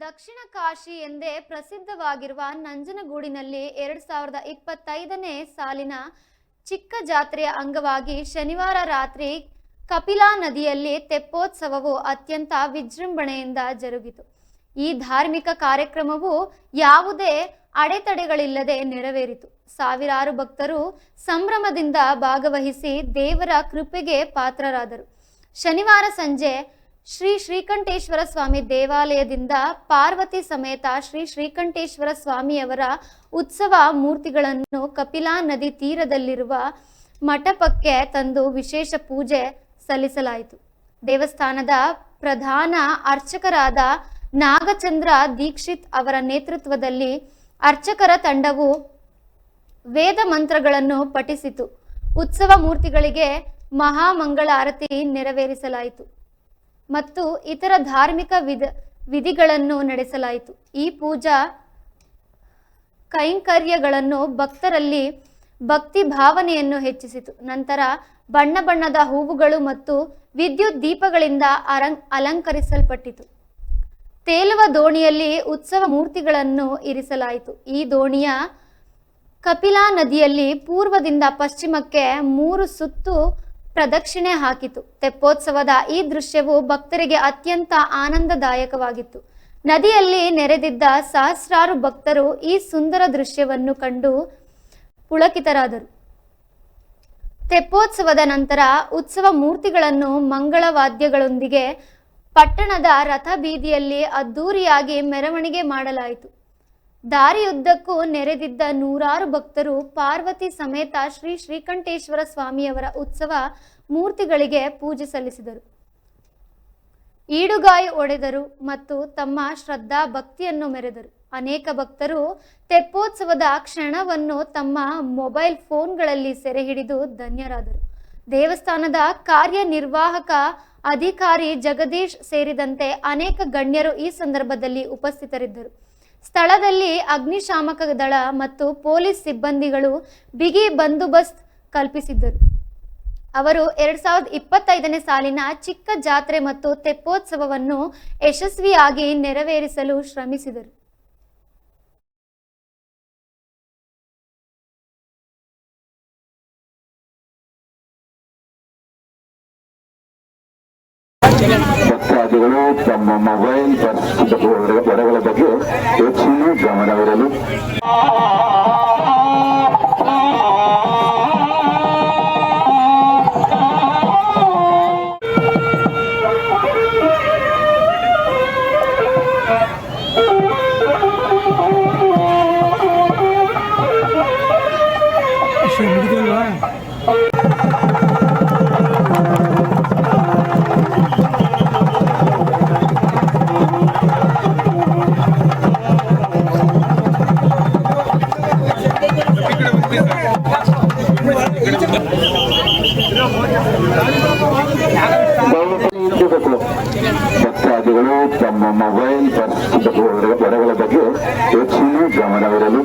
ದಕ್ಷಿಣ ಕಾಶಿ ಎಂದೇ ಪ್ರಸಿದ್ಧವಾಗಿರುವ ನಂಜನಗೂಡಿನಲ್ಲಿ ಎರಡ್ ಸಾವಿರದ ಇಪ್ಪತ್ತೈದನೇ ಸಾಲಿನ ಚಿಕ್ಕ ಜಾತ್ರೆಯ ಅಂಗವಾಗಿ ಶನಿವಾರ ರಾತ್ರಿ ಕಪಿಲಾ ನದಿಯಲ್ಲಿ ತೆಪ್ಪೋತ್ಸವವು ಅತ್ಯಂತ ವಿಜೃಂಭಣೆಯಿಂದ ಜರುಗಿತು. ಈ ಧಾರ್ಮಿಕ ಕಾರ್ಯಕ್ರಮವು ಯಾವುದೇ ಅಡೆತಡೆಗಳಿಲ್ಲದೆ ನೆರವೇರಿತು. ಸಾವಿರಾರು ಭಕ್ತರು ಸಂಭ್ರಮದಿಂದ ಭಾಗವಹಿಸಿ ದೇವರ ಕೃಪೆಗೆ ಪಾತ್ರರಾದರು. ಶನಿವಾರ ಸಂಜೆ ಶ್ರೀ ಶ್ರೀಕಂಠೇಶ್ವರ ಸ್ವಾಮಿ ದೇವಾಲಯದಿಂದ ಪಾರ್ವತಿ ಸಮೇತ ಶ್ರೀ ಶ್ರೀಕಂಠೇಶ್ವರ ಸ್ವಾಮಿಯವರ ಉತ್ಸವ ಮೂರ್ತಿಗಳನ್ನು ಕಪಿಲಾ ನದಿ ತೀರದಲ್ಲಿರುವ ಮಟಪಕ್ಕೆ ತಂದು ವಿಶೇಷ ಪೂಜೆ ಸಲ್ಲಿಸಲಾಯಿತು. ದೇವಸ್ಥಾನದ ಪ್ರಧಾನ ಅರ್ಚಕರಾದ ನಾಗಚಂದ್ರ ದೀಕ್ಷಿತ್ ಅವರ ನೇತೃತ್ವದಲ್ಲಿ ಅರ್ಚಕರ ತಂಡವು ವೇದ ಮಂತ್ರಗಳನ್ನು ಪಠಿಸಿತು. ಉತ್ಸವ ಮೂರ್ತಿಗಳಿಗೆ ಮಹಾಮಂಗಳಾರತಿ ನೆರವೇರಿಸಲಾಯಿತು. ಮತ್ತು ಇತರ ಧಾರ್ಮಿಕ ವಿಧ, ವಿಧಿಗಳನ್ನು ನಡೆಸಲಾಯಿತು. ಈ ಪೂಜಾ ಕೈಂಕರ್ಯಗಳನ್ನು ಭಕ್ತರಲ್ಲಿ ಭಕ್ತಿ ಭಾವನೆಯನ್ನು ಹೆಚ್ಚಿಸಿತು. ನಂತರ ಬಣ್ಣ ಬಣ್ಣದ ಹೂವುಗಳು ಮತ್ತು ವಿದ್ಯುತ್ ದೀಪಗಳಿಂದ ಅಲಂಕರಿಸಲ್ಪಟ್ಟಿತು. ತೇಲುವ ದೋಣಿಯಲ್ಲಿ ಉತ್ಸವ ಮೂರ್ತಿಗಳನ್ನು ಇರಿಸಲಾಯಿತು. ಈ ದೋಣಿಯ ಕಪಿಲಾ ನದಿಯಲ್ಲಿ ಪೂರ್ವದಿಂದ ಪಶ್ಚಿಮಕ್ಕೆ ಮೂರು ಸುತ್ತು ಪ್ರದಕ್ಷಿಣೆ ಹಾಕಿತು. ತೆಪ್ಪೋತ್ಸವದ ಈ ದೃಶ್ಯವು ಭಕ್ತರಿಗೆ ಅತ್ಯಂತ ಆನಂದದಾಯಕವಾಗಿತ್ತು. ನದಿಯಲ್ಲಿ ನೆರೆದಿದ್ದ ಸಹಸ್ರಾರು ಭಕ್ತರು ಈ ಸುಂದರ ದೃಶ್ಯವನ್ನು ಕಂಡು ಪುಳಕಿತರಾದರು. ತೆಪ್ಪೋತ್ಸವದ ನಂತರ ಉತ್ಸವ ಮೂರ್ತಿಗಳನ್ನು ಮಂಗಳವಾದ್ಯಗಳೊಂದಿಗೆ ಪಟ್ಟಣದ ರಥ ಬೀದಿಯಲ್ಲಿ ಅದ್ದೂರಿಯಾಗಿ ಮೆರವಣಿಗೆ ಮಾಡಲಾಯಿತು. ದಾರಿಯುದ್ದಕ್ಕೂ ನೆರೆದಿದ್ದ ನೂರಾರು ಭಕ್ತರು ಪಾರ್ವತಿ ಸಮೇತ ಶ್ರೀ ಶ್ರೀಕಂಠೇಶ್ವರ ಸ್ವಾಮಿಯವರ ಉತ್ಸವ ಮೂರ್ತಿಗಳಿಗೆ ಪೂಜೆ ಸಲ್ಲಿಸಿದರು. ಈಡುಗಾಯಿ ಒಡೆದರು ಮತ್ತು ತಮ್ಮ ಶ್ರದ್ಧಾ ಭಕ್ತಿಯನ್ನು ಮೆರೆದರು. ಅನೇಕ ಭಕ್ತರು ತೆಪ್ಪೋತ್ಸವದ ಕ್ಷಣವನ್ನು ತಮ್ಮ ಮೊಬೈಲ್ ಫೋನ್ಗಳಲ್ಲಿ ಸೆರೆ ಹಿಡಿದು ಧನ್ಯರಾದರು. ದೇವಸ್ಥಾನದ ಕಾರ್ಯನಿರ್ವಾಹಕ ಅಧಿಕಾರಿ ಜಗದೀಶ್ ಸೇರಿದಂತೆ ಅನೇಕ ಗಣ್ಯರು ಈ ಸಂದರ್ಭದಲ್ಲಿ ಉಪಸ್ಥಿತರಿದ್ದರು. ಸ್ಥಳದಲ್ಲಿ ಅಗ್ನಿಶಾಮಕ ದಳ ಮತ್ತು ಪೊಲೀಸ್ ಸಿಬ್ಬಂದಿಗಳು ಬಿಗಿ ಬಂದೋಬಸ್ತ್ ಕಲ್ಪಿಸಿದ್ದರು. ಅವರು ಎರಡ್ ಸಾವಿರದ ಇಪ್ಪತ್ತೈದನೇ ಸಾಲಿನ ಚಿಕ್ಕ ಜಾತ್ರೆ ಮತ್ತು ತೆಪ್ಪೋತ್ಸವವನ್ನು ಯಶಸ್ವಿಯಾಗಿ ನೆರವೇರಿಸಲು ಶ್ರಮಿಸಿದರು. ತಮ್ಮ ಮೊಬೈಲ್ ಪರ್ಸ್ ಹೊರಗಳ ಬಗ್ಗೆ ಹೆಚ್ಚಿನ ಗಮನವಿರಲು ಅಷ್ಟೇ ಮುಗಿದಲ್ವಾ ದಯವಿಟ್ಟು ಭಕ್ತಾದಿಗಳು ತಮ್ಮ ಮೊಬೈಲ್ ಪರ್ಸ್ ಹೊರಗಳ ಬಗ್ಗೆ ಹೆಚ್ಚಿನ ಗಮನವಿರಲು